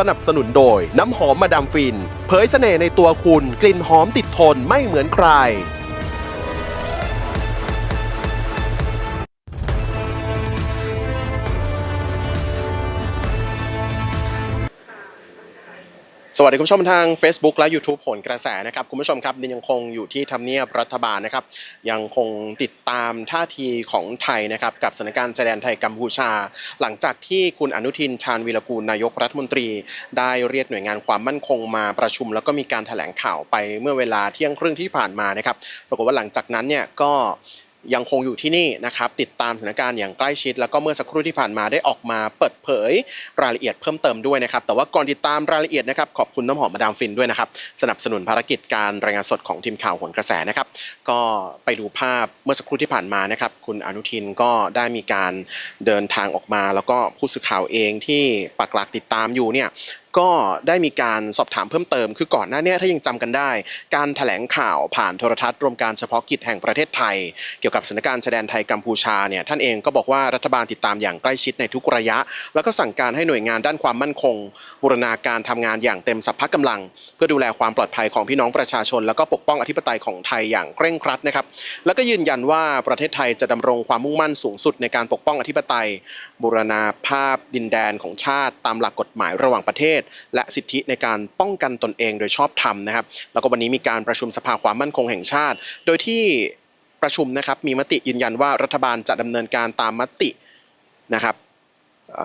สนับสนุนโดย น้ำหอมมาดามฟิน เผยเสน่ห์ในตัวคุณกลิ่นหอมติดทนไม่เหมือนใคร สวัสดีคุณผู้ชมทาง Facebook และ YouTube ผลกระแสนะครับคุณผู้ชมครับยังคงอยู่ที่ทำเนียบรัฐบาลนะครับยังคงติดตามท่าทีของไทยนะครับกับสถานการณ์ชายแดนไทยกัมพูชา หลังจากที่คุณอนุทินชาญวีรกูลนายกรัฐมนตรี ได้เรียกหน่วยงานความมั่นคงมาประชุม แล้วก็มีการแถลงข่าวไปเมื่อเวลาเที่ยงครึ่งที่ผ่านมานะครับปรากฏว่าหลังจากนั้นเนี่ยก็ ยังคงอยู่ที่นี่นะครับติดตามสถานการณ์อย่างใกล้ชิด แล้วก็เมื่อสักครู่ที่ผ่านมาได้ออกมาเปิดเผยรายละเอียดเพิ่มเติมด้วยนะครับ แต่ว่าก่อนติดตามรายละเอียดนะครับขอบคุณน้ำหอมมาดามฟินด้วยนะครับ สนับสนุนภารกิจการรายงานสดของทีมข่าวหนกระแสนะครับ ก็ไปดูภาพเมื่อสักครู่ที่ผ่านมานะครับ คุณอนุทินก็ได้มีการเดินทางออกมา แล้วก็ผู้สื่อข่าวเองที่ปักหลักติดตามอยู่เนี่ย ก็ได้มีการสอบถามเพิ่มเติม คือก่อนหน้าเนี้ถ้ายังจำกันได้ การแถลงข่าวผ่านโทรทัศน์รวมการเฉพาะกิจแห่งประเทศไทย เกี่ยวกับสถานการณ์ชายแดนไทยกัมพูชาเนี่ยท่านเองก็บอกว่ารัฐบาลติดตามอย่างใกล้ชิดในทุกระยะ แล้วก็สั่งการให้หน่วยงานด้านความมั่นคง บูรณาการทำงานอย่างเต็มสัพพะกำลัง เพื่อดูแลความปลอดภัยของพี่น้องประชาชน แล้วก็ปกป้องอธิปไตยของไทยอย่างเคร่งครัดนะครับแล้วก็ยืนยันว่าประเทศไทยจะดำรงความมุ่งมั่นสูงสุดในการปกป้องอธิปไตยบูรณาภาพดินแดนของชาติตามหลักกฎหมายระหว่างประเทศและสิทธิในการป้องกันตนเองโดยชอบธรรมนะครับ แล้วก็วันนี้มีการประชุมสภาความมั่นคงแห่งชาติ โดยที่ประชุมนะครับมีมติยืนยันว่ารัฐบาลจะดำเนินการตามมตินะครับ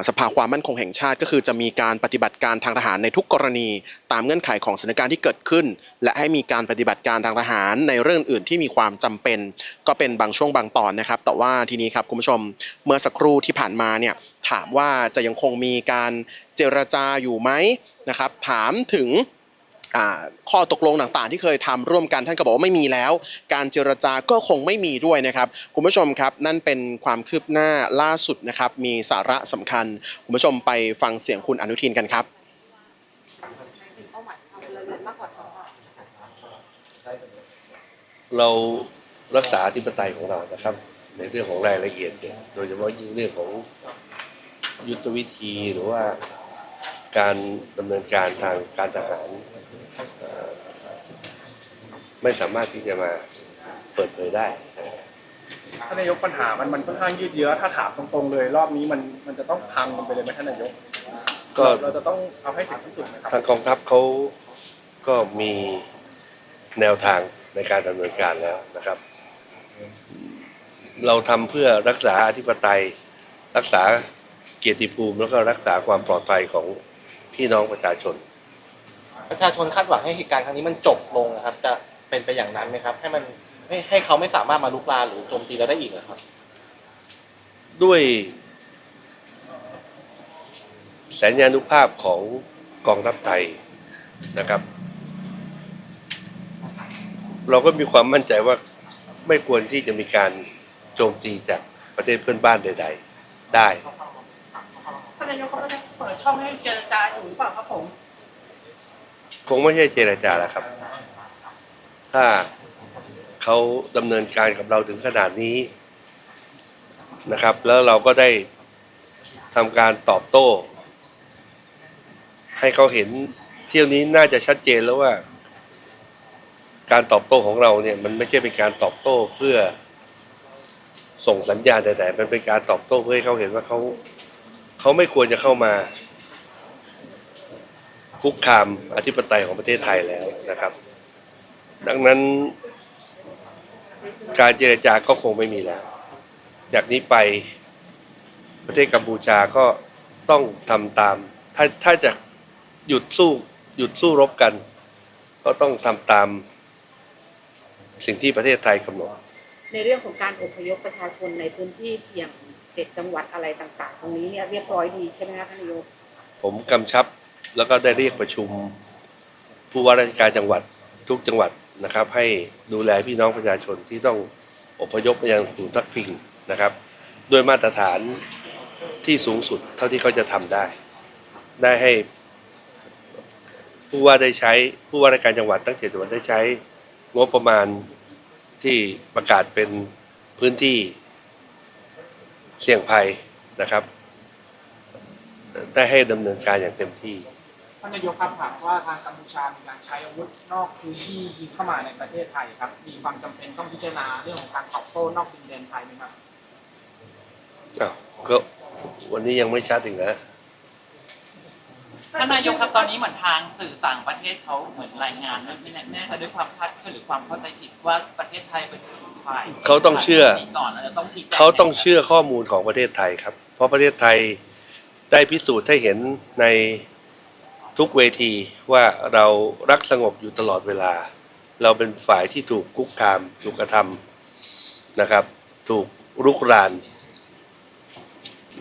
สภาความมั่นคงแห่งชาติก็คือจะมีการปฏิบัติการทางทหารในทุกกรณีตามเงื่อนไขของสถานการณ์ที่เกิดขึ้น และให้มีการปฏิบัติการทางทหารในเรื่องอื่นที่มีความจำเป็น ก็เป็นบางช่วงบางตอนนะครับ แต่ว่าทีนี้ครับคุณผู้ชมเมื่อสักครู่ที่ผ่านมาเนี่ยถามว่าจะยังคงมีการ เจรจาอยู่ไหมนะครับถามถึงข้อตกลงต่างๆ ที่เคยทำร่วมกันท่านก็บอกว่าไม่มีแล้ว การเจรจาก็คงไม่มีด้วยนะครับคุณผู้ชมครับ นั่นเป็นความคืบหน้าล่าสุดนะครับ มีสาระสำคัญ คุณผู้ชมไปฟังเสียงคุณอนุทินกันครับเรารักษาธิปไตยของเรานะครับ ในเรื่องของรายละเอียดเนี่ยโดยเฉพาะยิ่งเรื่องของยุทธวิธีหรือว่า การดำเนินการทางการทหารเอ่อไม่สามารถที่จะมาเปิดเผยได้ท่านนายกปัญหามันมันค่อนข้างยืดเยื้อถ้าถามตรงๆเลย รอบนี้มันมันจะต้องพังกันไปเลยไหมท่านนายกก็เราจะต้องเอาให้ถึงที่สุดนะครับทางกองทัพเขาก็มีแนวทางในการดำเนินการแล้วนะครับ เราทำเพื่อรักษาอธิปไตย รักษาเกียรติภูมิแล้วก็รักษาความปลอดภัยของ พี่น้องประชาชน ประชาชนคาดหวังให้เหตุการณ์ครั้งนี้มันจบลงนะครับ จะเป็นไปอย่างนั้นไหมครับ ให้มันให้ให้เขาไม่สามารถมาลุกลามหรือโจมตีเราได้อีกเหรอครับ ด้วยแสนยานุภาพของกองทัพไทยนะครับ เราก็มีความมั่นใจว่าไม่ควรที่จะมีการโจมตีจากประเทศเพื่อนบ้านใด ๆ ได้ท่านนายกเขาก็จะเปิดช่องให้เจรจาอยู่หรือเปล่าครับผมคงไม่ใช่เจรจาแล้วครับ ถ้าเขาดำเนินการกับเราถึงขนาดนี้นะครับ แล้วเราก็ได้ทำการตอบโต้ ให้เขาเห็นเที่ยวนี้น่าจะชัดเจนแล้วว่า การตอบโต้ของเราเนี่ย มันไม่ใช่เป็นการตอบโต้เพื่อส่งสัญญาณใดๆมันเป็นการตอบโต้เพื่อให้เขาเห็นว่าเขา เขาไม่ควรจะเข้ามา คุกคามอธิปไตยของประเทศไทยแล้วนะครับ ดังนั้น การเจรจาก็คงไม่มีแล้ว จากนี้ไปประเทศกัมพูชาก็ต้องทำตาม ถ้าถ้าจะหยุดสู้หยุดสู้รบกัน ก็ต้องทำตามสิ่งที่ประเทศไทยกำหนดในเรื่องของการอพยพประชาชนในพื้นที่เสี่ยง เจ็ดจังหวัดอะไรต่างๆ ตรงนี้เนี่ยเรียบร้อยดีใช่ไหมคะท่านนายกผมกำชับแล้วก็ได้เรียกประชุม ผู้ว่าราชการจังหวัดทุกจังหวัดนะครับ ให้ดูแลพี่น้องประชาชนที่ต้องอพยพไปยังศูนย์พักพิงนะครับ ด้วยมาตรฐานที่สูงสุดเท่าที่เขาจะทำได้ ได้ให้ ผู้ว่าได้ใช้ผู้ว่าราชการจังหวัดตั้งเจ็ดจังหวัดได้ใช้งบประมาณที่ประกาศเป็นพื้นที่ เสี่ยงภัยนะครับ ได้ให้ดำเนินการอย่างเต็มที่ ท่านนายกครับถามว่าทางกัมพูชามีการใช้อาวุธนอกพื้นที่ยิงเข้ามาในประเทศไทยครับ มีความจำเป็นต้องพิจารณาเรื่องของการตอบโต้นอกดินแดนไทยไหมครับอ้าวก็วันนี้ยังไม่ชัดอีกนะ ท่านนายกครับตอนนี้เหมือนทางสื่อต่างประเทศเขาเหมือนรายงานนะไม่แน่ไม่แน่ใจด้วยความคลาดเคลื่อนหรือความเข้าใจผิดว่าประเทศไทยเป็นฝ่าย เขาต้องเชื่อ เขาต้องเชื่อข้อมูลของประเทศไทยครับ เพราะประเทศไทยได้พิสูจน์ให้เห็นในทุกเวทีว่าเรารักสงบอยู่ตลอดเวลา เราเป็นฝ่ายที่ถูกคุกคาม ถูกกระทำนะครับ ถูกรุกราน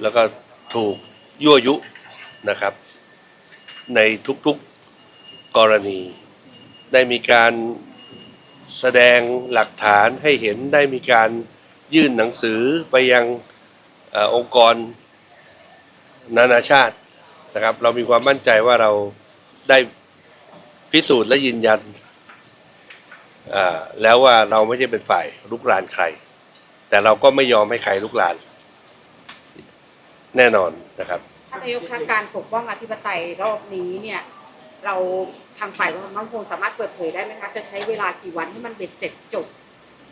แล้วก็ถูกยั่วยุนะครับ ในทุกๆกรณี ได้มีการ แสดงหลักฐานให้เห็นได้มีการยื่นหนังสือไปยังอองค์กรนานาชาตินะครับ เรามีความมั่นใจว่าเราได้พิสูจน์และยืนยันแล้วว่าเราไม่ใช่เป็นฝ่ายลุกรานใคร แต่เราก็ไม่ยอมให้ใครลุกราน แน่นอนนะครับท่านนายกคะการปกป้องอธิปไตยรอบนี้เนี่ย เราทางฝ่ายความมั่นคงสามารถเปิดเผยได้ไหมคะจะใช้เวลากี่วันให้มันเบ็ดเสร็จจบ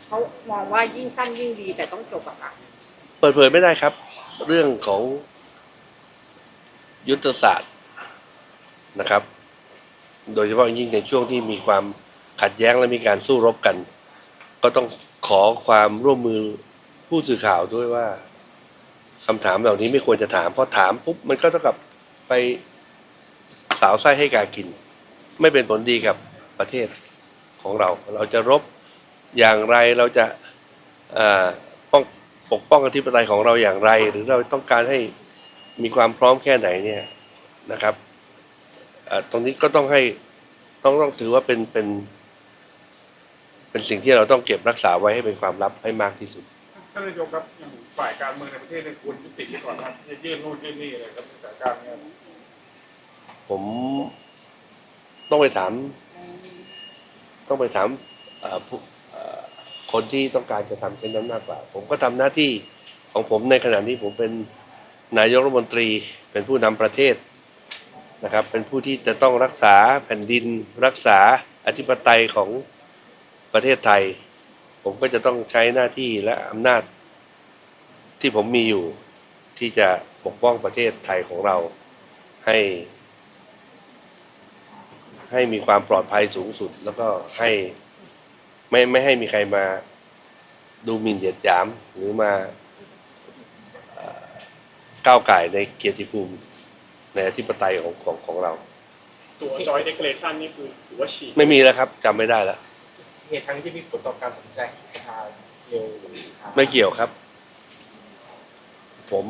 เขามองว่ายิ่งสั้นยิ่งดีแต่ต้องจบอะค่ะเปิดเผยไม่ได้ครับ เรื่องของยุทธศาสตร์นะครับ โดยเฉพาะยิ่งในช่วงที่มีความขัดแย้งและมีการสู้รบกัน ก็ต้องขอความร่วมมือผู้สื่อข่าวด้วยว่าคำถามเหล่านี้ไม่ควรจะถามเพราะถามปุ๊บมันก็เท่ากับไป สาวไส้ให้กากิน ไม่เป็นผลดีกับประเทศของเรา เราจะรบอย่างไรเราจะป้องปกป้องอธิปไตยของเราอย่างไร หรือเราต้องการให้มีความพร้อมแค่ไหนเนี่ยนะครับตรงนี้ก็ต้องให้ต้องต้องถือว่าเป็นเป็นเป็นสิ่งที่เราต้องเก็บรักษาไว้ให้เป็นความลับให้มากที่สุดท่านนายกครับฝ่ายการเมืองในประเทศเนี่ยควรยุติไปก่อนครับจะยื่นนู่นยื่นนี่อะไรครับสถานการณ์เนี่ย ผมต้องไปถาม ต้องไปถามคนที่ต้องการจะทำเช่นนั้นมากกว่า ผมก็ทำหน้าที่ของผมในขณะนี้ผมเป็นนายกรัฐมนตรีเป็นผู้นำประเทศนะครับ เป็นผู้ที่จะต้องรักษาแผ่นดิน รักษาอธิปไตยของประเทศไทย ผมก็จะต้องใช้หน้าที่และอำนาจที่ผมมีอยู่ที่จะปกป้องประเทศไทยของเราให้ ให้มีความปลอดภัยสูงสุด แล้วก็ให้ไม่ไม่ให้มีใครมาดูหมิ่นเหยียดหยาม หรือมาเอ่อก้าวไก่ายในเกียรติภูมิในอธิปไตยของของของเรา ตัวจอยเดคเลชันนี่คือถือว่าฉีกไม่มีแล้วครับจำไม่ได้แล้วเหตุครั้งนี้ที่มีผลต่อการตัดสินใจของประธานเร็วหรือช้าไม่เกี่ยวครับ ผม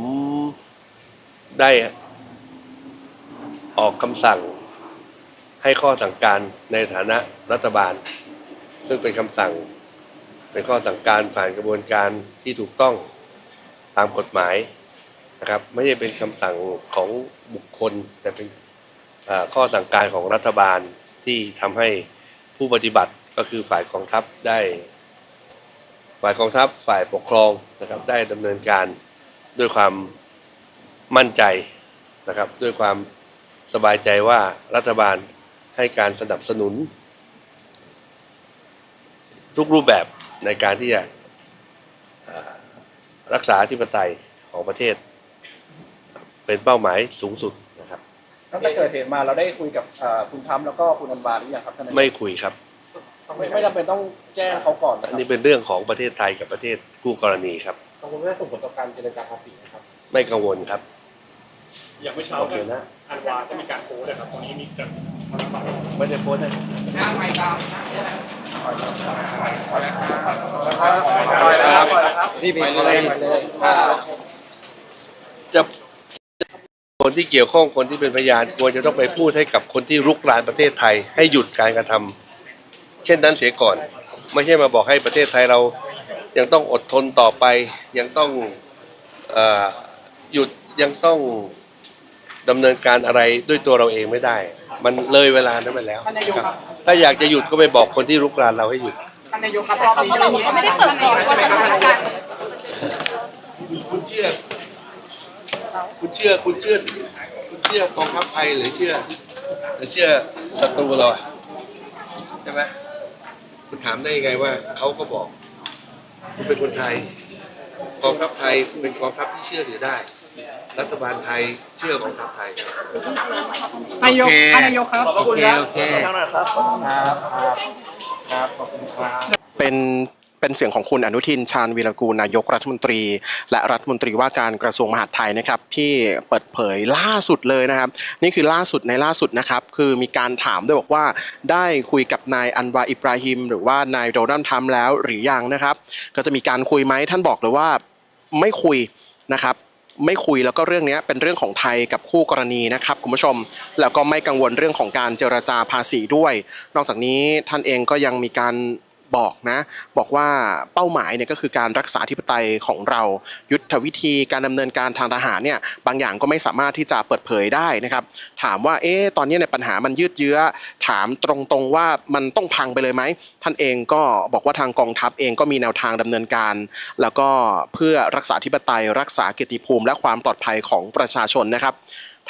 ได้ออกคำสั่ง ให้ข้อสั่งการในฐานะรัฐบาล ซึ่งเป็นคำสั่ง เป็นข้อสั่งการผ่านกระบวนการที่ถูกต้องตามกฎหมายนะครับ ไม่ใช่เป็นคำสั่งของบุคคล แต่เป็นข้อสั่งการของรัฐบาลที่ทำให้ผู้ปฏิบัติก็คือฝ่ายกองทัพได้ ฝ่ายกองทัพฝ่ายปกครองนะครับได้ดำเนินการด้วยความมั่นใจนะครับ ด้วยความสบายใจว่ารัฐบาล ให้การสนับสนุน ทุกรูปแบบในการที่จะเอ่อรักษาอธิปไตยของประเทศ เป็นเป้าหมายสูงสุดนะครับตั้งแต่เกิดเหตุมาเราได้คุยกับเอ่อคุณทรัมป์แล้วก็คุณอันวาหรือยังครับท่านนายกไม่คุยครับ ไม่ไม่จำเป็นต้องแจ้งเขาก่อนนะคอัรันบนี้เป็นเรื่องของประเทศไทยกับประเทศคู่กรณีครับกังวลว่าส่งผลต่อการเจรจาภาษีนะครับ ไม่กังวลครับอย่างเมื่อเช้าโอเคเนี่ยนะอันวาจะมีการโพสต์นะครับตรงนี้มีการมาระบาด ไม่ได้โพสต์นะนี่ไปเลยไปเลยจะคนที่เกี่ยวข้องคนที่เป็นพยานควรจะต้องไปพูดให้กับคนที่รุกรานประเทศไทย ให้หยุดการกระทำเช่นนั้นเสียก่อน ไม่ใช่มาบอกให้ประเทศไทยเรายังต้องอดทนต่อไป ยังต้องหยุดยังต้อง ดำเนินการอะไรด้วยตัวเราเองไม่ได้ มันเลยเวลานั้นไปแล้วท่านนายกครับถ้าอยากจะหยุดก็ไปบอกคนที่รุกรานเราให้หยุด ท่านนายกครับรอบนี้เขาบอกว่าไม่ได้เปิดก่อนใช่ไหมครับท่านนายกคุณเชื่อ คุณเชื่อ คุณเชื่อ คุณเชื่อกองทัพไทยหรือเชื่อจะเชื่อศัตรูเราอะใช่ไหมคุณถามได้ยังไงว่าเขาก็บอก คุณเป็นคนไทย กองทัพไทยเป็นกองทัพที่เชื่อถือได้ รัฐบาลไทยเชื่อกองทัพไทยนายกท่านนายกครับ ขอบพระคุณครับโอเค ทางหน่อยครับครับครับครับขอบคุณครับ เป็นเป็นเสียงของคุณอนุทินชาญวีรกูลนายกรัฐมนตรี และรัฐมนตรีว่าการกระทรวงมหาดไทยนะครับที่เปิดเผยล่าสุดเลยนะครับ นี่คือล่าสุดในล่าสุดนะครับ คือมีการถามด้วยบอกว่าได้คุยกับนายอันวาอิบราฮิม หรือว่านายโดนัลด์ทรัมป์แล้วหรือยังนะครับ ก็จะมีการคุยไหมท่านบอกเลยว่าไม่คุยนะครับ ไม่คุยแล้วก็เรื่องนี้เป็นเรื่องของไทยกับคู่กรณีนะครับคุณผู้ชม แล้วก็ไม่กังวลเรื่องของการเจรจาภาษีด้วย นอกจากนี้ท่านเองก็ยังมีการ บอกนะบอกว่าเป้าหมายเนี่ยก็คือการรักษาธิปไตยของเรายุทธวิธีการดำเนินการทางทหารเนี่ยบางอย่างก็ไม่สามารถที่จะเปิดเผยได้นะครับถามว่าเอ๊ะตอนนี้เนี่ยปัญหามันยืดเยื้อ ถามตรงๆว่ามันต้องพังไปเลยไหมท่านเองก็บอกว่าทางกองทัพเองก็มีแนวทางดำเนินการ แล้วก็เพื่อรักษาธิปไตย รักษาเกียรติภูมิ และความปลอดภัยของประชาชนนะครับ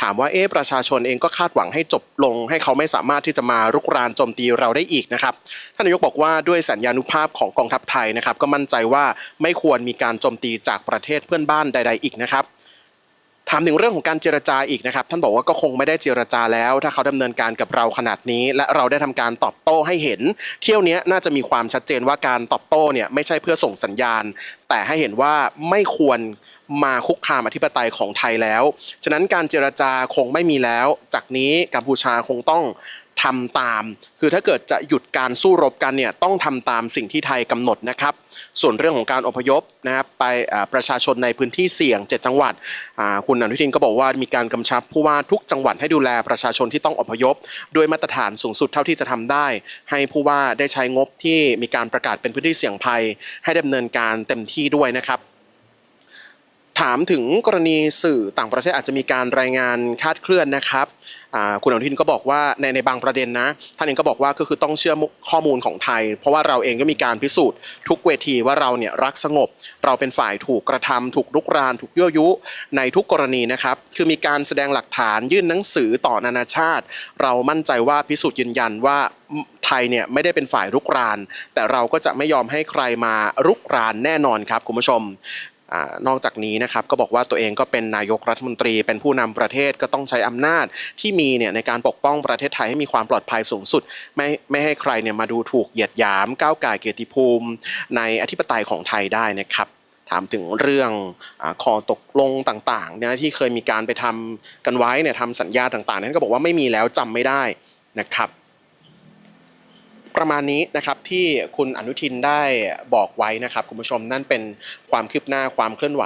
ถามว่าเอ๊ะประชาชนเองก็คาดหวังให้จบลง ให้เขาไม่สามารถที่จะมารุกรานโจมตีเราได้อีกนะครับท่านนายกบอกว่าด้วยสัญญานุภาพของกองทัพไทยนะครับก็มั่นใจว่าไม่ควรมีการโจมตีจากประเทศเพื่อนบ้านใด ๆ อีกนะครับ ถามถึงเรื่องของการเจรจาอีกนะครับ ท่านบอกว่าก็คงไม่ได้เจรจาแล้ว ถ้าเขาดำเนินการกับเราขนาดนี้ และเราได้ทำการตอบโต้ให้เห็น เที่ยวเนี้ยน่าจะมีความชัดเจนว่าการตอบโต้เนี่ยไม่ใช่เพื่อส่งสัญญาณ แต่ให้เห็นว่าไม่ควรมาคุกคามอธิปไตยของไทยแล้ว ฉะนั้นการเจรจาคงไม่มีแล้ว จากนี้กัมพูชาคงต้อง ทำตาม คือถ้าเกิดจะหยุดการสู้รบกันเนี่ยต้องทำตามสิ่งที่ไทยกำหนดนะครับ ส่วนเรื่องของการอพยพนะครับไปประชาชนในพื้นที่เสี่ยง 7 จังหวัด คุณอนุทินก็บอกว่ามีการกำชับผู้ว่าทุกจังหวัดให้ดูแลประชาชนที่ต้องอพยพ ด้วยมาตรฐานสูงสุดเท่าที่จะทำได้ ให้ผู้ว่าได้ใช้งบที่มีการประกาศเป็นพื้นที่เสี่ยงภัย ให้ดำเนินการเต็มที่ด้วยนะครับามถึงกรณีสื่อต่างประเทศอาจจะมีการรายงานคาดเคลื่อนนะครับคุณอนุทินก็บอกว่าในในบางประเด็นนะท่านเองก็บอกว่าก็คือต้องเชื่อข้อมูลของไทย เพราะว่าเราเองก็มีการพิสูจน์ทุกเวทีว่าเราเนี่ยรักสงบ เราเป็นฝ่ายถูกกระทำถูกลุกราน ถูกยั่วยุในทุกกรณีนะครับคือมีการแสดงหลักฐานยื่นหนังสือต่อนานาชาติ เรามั่นใจว่าพิสูจน์ยืนยันว่าไทยเนี่ยไม่ได้เป็นฝ่ายรุกราน แต่เราก็จะไม่ยอมให้ใครมารุกรานแน่นอนครับคุณผู้ชม นอกจากนี้นะครับก็บอกว่าตัวเองก็เป็นนายกรัฐมนตรีเป็นผู้นำประเทศก็ต้องใช้อำนาจที่มีเนี่ยในการปกป้องประเทศไทยให้มีความปลอดภัยสูงสุด ไม่ไม่ให้ใครเนี่ยมาดูถูกเหยียดหยามก้าวไก่เกียรติภูมิ ในอธิปไตยของไทยได้นะครับ ถามถึงเรื่องคอตกลงต่างๆเนี่ยที่เคยมีการไปทำกันไว้เนี่ยทำสัญญาต่างๆ นั้นก็บอกว่าไม่มีแล้วจำไม่ได้นะครับ ประมาณนี้นะครับที่คุณอนุทินได้บอกไว้นะครับคุณผู้ชมนั่นเป็นความคืบหน้าความเคลื่อนไหว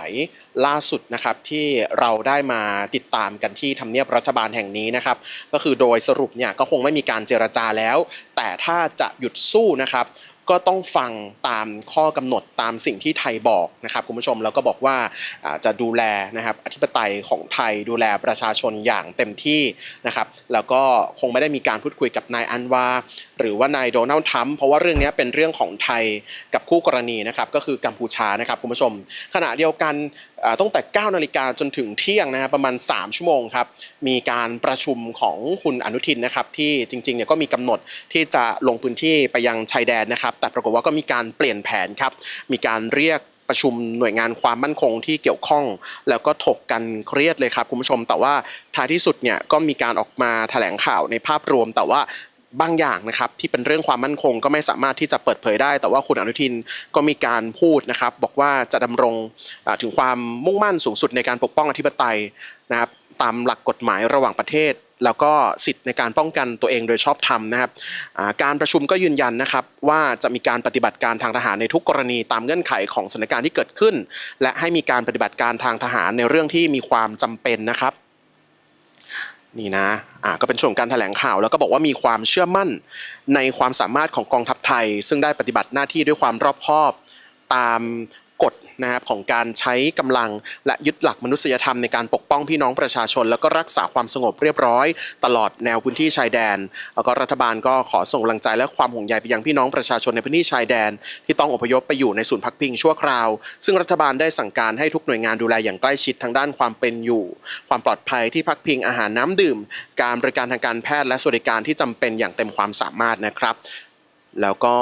ล่าสุดนะครับที่เราได้มาติดตามกันที่ทำเนียบรัฐบาลแห่งนี้นะครับ ก็คือโดยสรุปเนี่ยก็คงไม่มีการเจรจาแล้ว แต่ถ้าจะหยุดสู้นะครับก็ต้องฟังตามข้อกำหนดตามสิ่งที่ไทยบอกนะครับคุณผู้ชมแล้วก็บอกว่าจะดูแลนะครับอธิปไตยของไทยดูแลประชาชนอย่างเต็มที่นะครับแล้วก็คงไม่ได้มีการพูดคุยกับนายอันวา หรือว่านายโดนัลด์ทรัมป์เพราะว่าเรื่องนี้เป็นเรื่องของไทยกับคู่กรณีนะครับก็คือกัมพูชานะครับคุณผู้ชม ขณะเดียวกันตั้งแต่ 9 นาฬิกาจนถึงเที่ยงนะครับประมาณ 3 ชั่วโมงครับ มีการประชุมของคุณอนุทินนะครับ ที่จริงๆเนี่ยก็มีกำหนดที่จะลงพื้นที่ไปยังชายแดนนะครับ แต่ปรากฏว่าก็มีการเปลี่ยนแผนครับ มีการเรียกประชุมหน่วยงานความมั่นคงที่เกี่ยวข้อง แล้วก็ถกกันเครียดเลยครับคุณผู้ชม แต่ว่าท้ายที่สุดเนี่ยก็มีการออกมาแถลงข่าวในภาพรวม แต่ว่า บางอย่างนะครับที่เป็นเรื่องความมั่นคงก็ไม่สามารถที่จะเปิดเผยได้ แต่ว่าคุณอนุทินก็มีการพูดนะครับ บอกว่าจะดำรงถึงความมุ่งมั่นสูงสุดในการปกป้องอธิปไตยนะครับตามหลักกฎหมายระหว่างประเทศ แล้วก็สิทธิ์ในการป้องกันตัวเองโดยชอบธรรมนะครับการประชุมก็ยืนยันนะครับ ว่าจะมีการปฏิบัติการทางทหารในทุกกรณีตามเงื่อนไขของสถานการณ์ที่เกิดขึ้น และให้มีการปฏิบัติการทางทหารในเรื่องที่มีความจำเป็นนะครับ นี่นะ อ่า ก็เป็นช่วงการแถลงข่าวแล้วก็บอกว่ามีความเชื่อมั่นในความสามารถของกองทัพไทย ซึ่งได้ปฏิบัติหน้าที่ด้วยความรอบคอบ ตาม นะครับของการใช้กำลังและยึดหลักมนุษยธรรมในการปกป้องพี่น้องประชาชน แล้วก็รักษาความสงบเรียบร้อย ตลอดแนวพื้นที่ชายแดน แล้วก็รัฐบาลก็ขอส่งกำลังใจและความห่วงใยไปยังพี่น้องประชาชนในพื้นที่ชายแดน ที่ต้องอพยพไปอยู่ในศูนย์พักพิงชั่วคราว ซึ่งรัฐบาลได้สั่งการให้ทุกหน่วยงานดูแลอย่างใกล้ชิดทางด้านความเป็นอยู่ ความปลอดภัยที่พักพิงอาหารน้ำดื่ม การบริการทางการแพทย์และสวัสดิการที่จำเป็นอย่างเต็มความสามารถนะครับ แล้วก็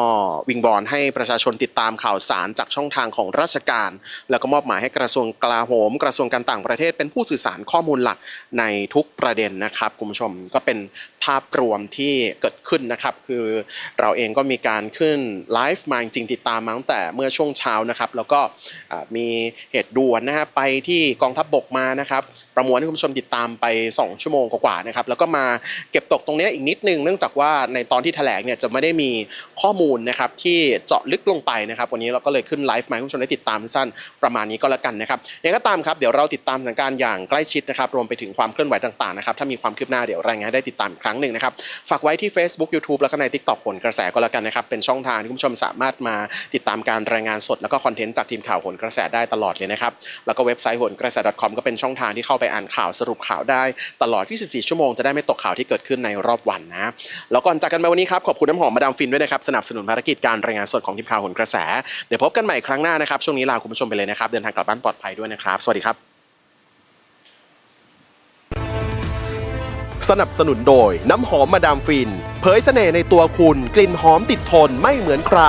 วิงบอลให้ประชาชนติดตามข่าวสารจากช่องทางของราชการ แล้วก็มอบหมายให้กระทรวงกลาโหม กระทรวงการต่างประเทศ เป็นผู้สื่อสารข้อมูลหลักในทุกประเด็นนะครับคุณผู้ชมก็เป็นภาพรวมที่เกิดขึ้นนะครับ คือเราเองก็มีการขึ้นไลฟ์มาจริงติดตามมาตั้งแต่เมื่อช่วงเช้านะครับ แล้วก็มีเหตุด่วนนะฮะไปที่กองทัพบบกมานะครับ ประมวลให้คุณผู้ชมติดตามไป 2 ชั่วโมงกว่าๆนะครับแล้วก็มาเก็บตกตรงนี้อีกนิดนึงเนื่องจากว่าในตอนที่แถลงเนี่ยจะไม่ได้มีข้อมูลนะครับที่เจาะลึกลงไปนะครับ วันนี้เราก็เลยขึ้นไลฟ์มาให้คุณผู้ชมได้ติดตามสั้นประมาณนี้ก็แล้วกันนะครับยังไงก็ตามครับเดี๋ยวเราติดตามสถานการณ์อย่างใกล้ชิดนะครับรวมไปถึงความเคลื่อนไหวต่างๆนะครับถ้ามีความคืบหน้าเดี๋ยวรายงานให้ได้ติดตามอีกครั้งหนึ่งนะครับฝากไว้ที่ Facebook YouTube แล้วก็ใน TikTok ผลกระแสก็แล้วกันนะครับเป็นช่องทางที่คุณผู้ชมสามารถมาติดตามการรายงานสดแล้วก็คอนเทนต์จากทีมข่าวผลกระแสได้ตลอดเลยนะครับแล้วก็เว็บไซต์ผลกระแส .com ก็เป็นช่องทางที่เข้าไปอ่านข่าวสรุปข่าวได้ ตลอด 24 ชั่วโมงจะได้ไม่ตกข่าวที่เกิดขึ้นในรอบวันนะแล้วก่อนจากกันไปวันนี้ครับขอบคุณน้ำหอมมาดามฟินด้วยนะครับสนับสนุนภารกิจการรายงานสดของทีมข่าวหนกระแส เดี๋ยวพบกันใหม่ครั้งหน้านะครับ ช่วงนี้ลาคุณผู้ชมไปเลยนะครับ เดินทางกลับบ้านปลอดภัยด้วยนะครับ สวัสดีครับ สนับสนุนโดยน้ำหอมมาดามฟิน เผยเสน่ห์ในตัวคุณกลิ่นหอมติดทนไม่เหมือนใคร